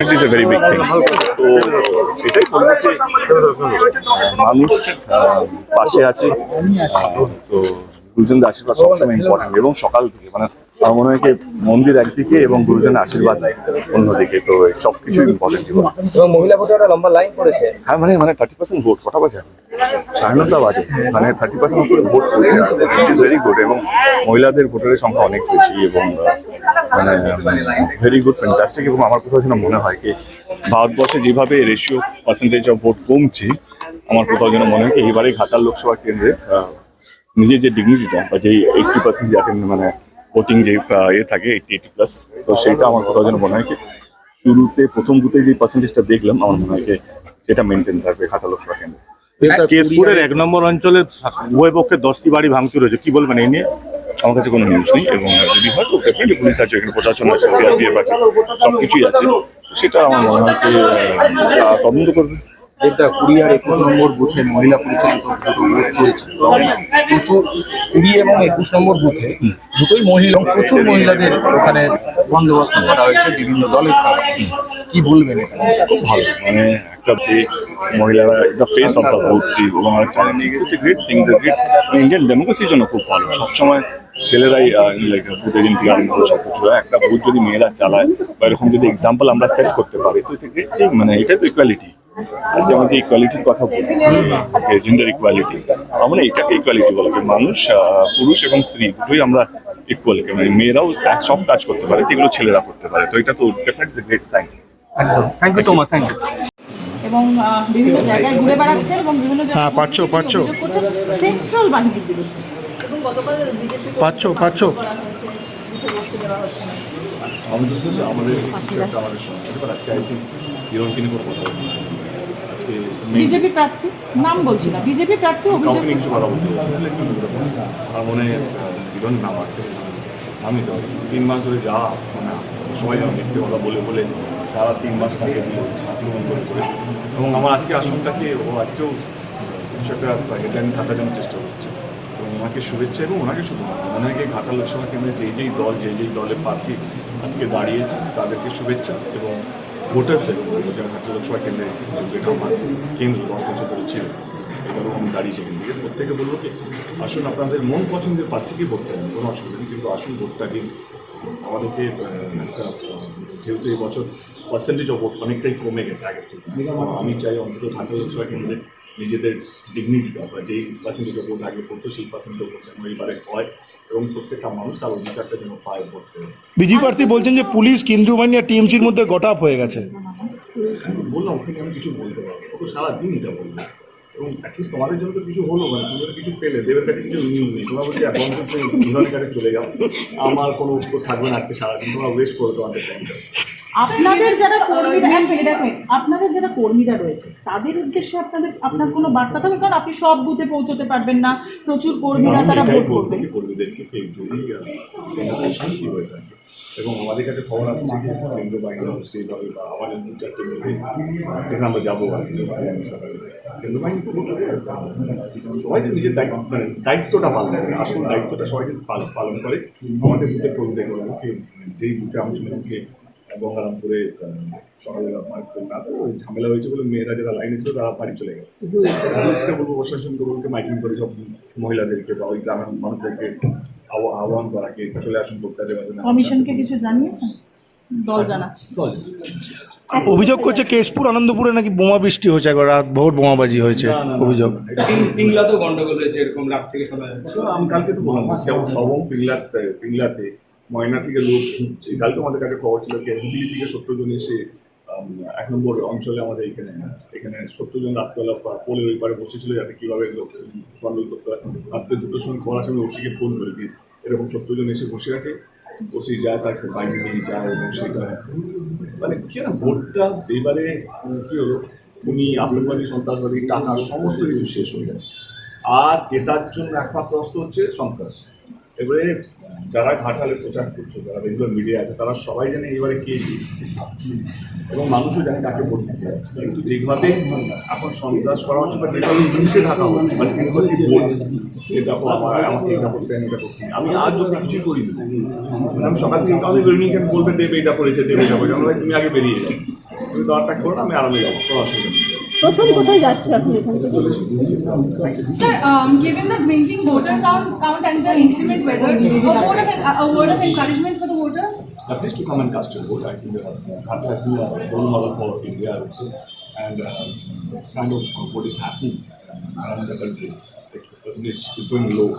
It is a very big thing তো এটাই মানুষ পাশে আছে তো গুরুজনদের আশীর্বাদ সবসময় ইম্পর্টেন্ট এবং সকাল থেকে মানে আমার মনে হয় মন্দির একদিকে এবং গুরুজনের আশীর্বাদ অন্যদিকে তো সব কিছুই ইম্পর্টেন্ট জীবন এবং মহিলা ভোটাররা লম্বা লাইন করেছে। হ্যাঁ মানে মানে থার্টি পার্সেন্ট ভোট কটা বাজে? সাড়ে নটা বাজে। মানে থার্টি পার্সেন্ট ভোট পড়েছে। ইট ইজ ভেরি গুড এবং মহিলাদের ভোটারের সংখ্যা অনেক বেশি এবং মানে ভেরি গুড ফ্যান্টাস্টিক এবং আমার কোথাও যেন মনে হয় কি ভারতবর্ষে যেভাবে রেশিও পার্সেন্টেজ অফ ভোট কমছে আমার কোথাও যেন মনে হয় কি এবারে ঘাটাল লোকসভা কেন্দ্রে নিজের যে ডিগনিটিটা বা যে এইটটি পার্সেন্ট যে মানে ভোটিং যে ইয়ে থাকে এইটটি এইটি প্লাস তো সেইটা আমার কোথাও যেন মনে হয় কি শুরুতে প্রথম বুথে যে পার্সেন্টেজটা দেখলাম আমার মনে হয় যে সেটা মেনটেন থাকবে ঘাটা লোকসভা কেন্দ্রে। কেশপুরের এক নম্বর অঞ্চলে উভয় পক্ষে দশটি বাড়ি ভাঙচুর হয়েছে। কি বলবেন এই নিয়ে? আমার কাছে কোনো নিউজ নেই এবং যদি হয় তো ডেফিনেটলি পুলিশ আছে এখানে প্রশাসন আছে সিআরপিএফ আছে সব কিছুই আছে সেটা আমার মনে হয় যে তদন্ত করবে। যেটা কুড়ি আর একুশ নম্বর বুথে মহিলা পরিচালিত প্রচুর কুড়ি এবং একুশ নম্বর বুথে দুটোই মহিলা প্রচুর মহিলাদের ওখানে বন্দোবস্ত করা হয়েছে বিভিন্ন দলের কি বলবেন এটা? খুব ভালো। মানে একটা মহিলারা the face of the vote যে ওনারা চালাচ্ছে it's a great thing the great Indian ডেমোক্রেসির জন্য খুব ভালো। সবসময় ছেলেরাই লাইক ভোট থেকে আরম্ভ করে সব কিছু হয়। একটা ভোট যদি মেয়েরা চালায় বা এরকম যদি এক্সাম্পল আমরা সেট করতে পারি তো মানে এটা তো ইকুয়ালিটি আজকে আমরা যে ইকুয়ালিটির কথা বলি জেন্ডার ইকুয়ালিটি আমরা এটাকে ইকুয়ালিটি বলে মানুষ পুরুষ এবং স্ত্রী দুটোই আমরা ইকুয়াল মানে মেয়েরাও এক সব কাজ করতে পারে যেগুলো ছেলেরা করতে পারে। তো এটা তো ডেফিনেটলি গ্রেট সাইন একদম। Thank you so much thank you এবং বিভিন্ন জায়গায় ঘুরে বেড়াচ্ছেন এবং বিভিন্ন জায়গায় হ্যাঁ, পাচ্ছো, পাচ্ছো। সেন্ট্রাল বাহিনীর বিরুদ্ধে। পাচ্ছ পাচ্ছ? আমি তো শুনছি আমাদের কিছু একটা আমাদের বাট আজকে আই থিঙ্ক হিরোইনকে নিয়ে কোনো কথা বলব বিজেপি প্রার্থী? নাম বলছি না বিজেপি প্রার্থী অভিযোগ কিছু কথা বলতে মনে নাম আজকে আমি তো তিন মাস ধরে যা মানে সবাই যেন মিথ্যে কথা বলে বলে সারা তিন মাস তাকে আক্রমণ করে করে এবং আমার আজকে আশঙ্কাকে ও আজকেও কিছু একটা হেডলাইন থাকার জন্য চেষ্টা করছে। ওনাকে শুভেচ্ছা এবং ওনাকে শুধু ওনাকে ঘাটা লোকসভা কেন্দ্রে যেই যেই দল, যেই যেই দলের প্রার্থী আজকে দাঁড়িয়েছে তাদেরকে শুভেচ্ছা এবং ভোটারদের ঘাটা লোকসভা কেন্দ্রে যেটা আমার কেন্দ্র দশ বছর ধরে ছিল এবারও আমি দাঁড়িয়েছি কিন্তু প্রত্যেকে বলব কি, আসুন আপনাদের মন পছন্দের প্রার্থীকে ভোট দেবেন কোনো অসুবিধা নেই, কিন্তু আসুন ভোটটা দিন। আমাদেরকে একটা যেহেতু এবছর পার্সেন্টেজ অফ ভোট অনেকটাই কমে গেছে আগের থেকে আমি চাই অন্তত ঘাটা লোকসভা কেন্দ্রে নিজেদের ডিগনিটিটা বা যেই পার্সেন্টেজ অফ ভোট আগে পড়তো সেই পার্সেন্টেজ অফ ভোট যেন এবারে হয় এবং প্রত্যেকটা মানুষ তার অধিকারটা যেন পায় ভোট বিজেপি প্রার্থী বলছেন যে পুলিশ কেন্দ্রীয় বাহিনী আর টিএমসির মধ্যে গট আপ হয়ে গেছে। আমি বললাম ওখানে আমি কিছু বলতে পারব ও সারাদিন এটা বলব। এবং অ্যাটলিস্ট তোমাদের জন্য তো কিছু হলো মানে তুমি কিছু পেলে দেবের কাছে কিছু নিউজ নেই তোমরা বলছি এখন বিধানের কাছে চলে যাও। আমার কোনো উত্তর থাকবে না আজকে সারাদিন তোমরা ওয়েস্ট করো তোমাদের টাইমটা আপনাদের যারা কর্মীরা আপনাদের যারা কর্মীরা রয়েছে তাদের উদ্দেশ্যে আপনাদের আপনার কোনো বার্তা থাকবে কারণ আপনি সব বুথে পৌঁছতে পারবেন না। প্রচুর কর্মীরা তারা ভোট বলব করবেন কি কর্মীদেরকে এবং আমাদের কাছে খবর আসছে যে কেন্দ্র বাহিনী হচ্ছে এইভাবে বা আমাদের দু চারটে মিলে যেখানে আমরা যাব আর কি সকালে। কেন্দ্র বাহিনী সবাই নিজের দায়িত্ব মানে দায়িত্বটা পালন করে আসল দায়িত্বটা সবাই পালন পালন করে আমাদের বুথে কর্মীদের বলব যেই বুথে আমি শুনলামকে গঙ্গারামপুরে সকালবেলা মার্ক না তো ওই ঝামেলা হয়েছে বলে মেয়েরা যারা লাইনে ছিল তারা বাড়ি চলে গেছে। পুলিশকে বলব প্রশাসনকে বলব মাইকিং করে সব মহিলাদেরকে বা ওই গ্রামের মানুষদেরকে আহ্বা- আহ্বান করাকে চলে আসুন ভোটটা দেওয়ার কমিশনকে কিছু জানিয়েছেন? দল জানাচ্ছে। অভিযোগ করছে কেশপুর আনন্দপুরে নাকি বোমা বৃষ্টি হয়েছে একবার রাত ভোর বোমাবাজি হয়েছে অভিযোগ। পিংলাতেও গন্ডগোল রয়েছে এরকম রাত থেকে শোনা যাচ্ছে। আমি কালকে তো বললাম সব- সবং পিংলাতে পিংলাতে ময়না থেকে লোক ঢুকছে কালকে আমাদের কাছে খবর ছিল কি হুগলি থেকে সত্তর জন এসে এক নম্বর অঞ্চলে আমাদের এখানে এখানে সত্তর জন রাত্রেবেলা পোলের ওই পারে বসেছিল যাতে কীভাবে লোক গন্ডল করতে হয় রাত্রে দুটোর সময় খবর আসে আমি ওসিকে ফোন করি যে এরকম সত্তর জন এসে বসে আছে ওসি যায় তাকে বাইরে নিয়ে যায় এবং সেটা। মানে কি না ভোটটা এবারে কি হলো? উনি আতঙ্কবাদী, সন্ত্রাসবাদী, টাকা, সমস্ত কিছু শেষ হয়ে গেছে। আর জেতার জন্য একমাত্র অস্ত্র হচ্ছে সন্ত্রাস। এবারে যারা ঘাটালে প্রচার করছে, যারা রেগুলার মিডিয়া আছে, তারা সবাই জানে এবারে কে জিতছে। এবং মানুষও জানে কাকে ভোট দিতে কিন্তু যেভাবে এখন সন্ত্রাস করা হচ্ছে বা যেভাবে নিউজে থাকা হচ্ছে, বা সিম্পলি ভোট এটা আমার আমাকে এটা করতে এটা করতে আমি আজ যদি কিছুই করিনি। মানে আমি সকাল থেকে আমি বেরোনি কেন বলবে, দেবে, এটা করেছে, দেবে, এটা করেছে। আমরা তুমি আগে বেরিয়ে যাও। তুমি দরটা করো, আমি আরামে যাব, কোনো অসুবিধা নেই। প্রথম কোথায় যাচ্ছে এখন এখান থেকে Sir, um, given the drinking voter count, count and the increment weather, a word of, a word of encouragement for the voters? The please to come and cast your vote. I think uh, Bharata has been a role model for India, I would say, and uh, kind of what is happening around the country. Like, the percentage is going low.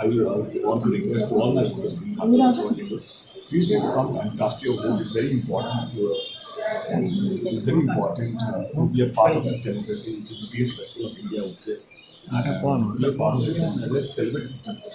I will uh, want to request to all my voters in Bharata, please do come and cast your vote. It's very important to. Uh, it's very important uh, to be a part of this democracy, which is the biggest festival of India, I would say. And, uh, and let's celebrate.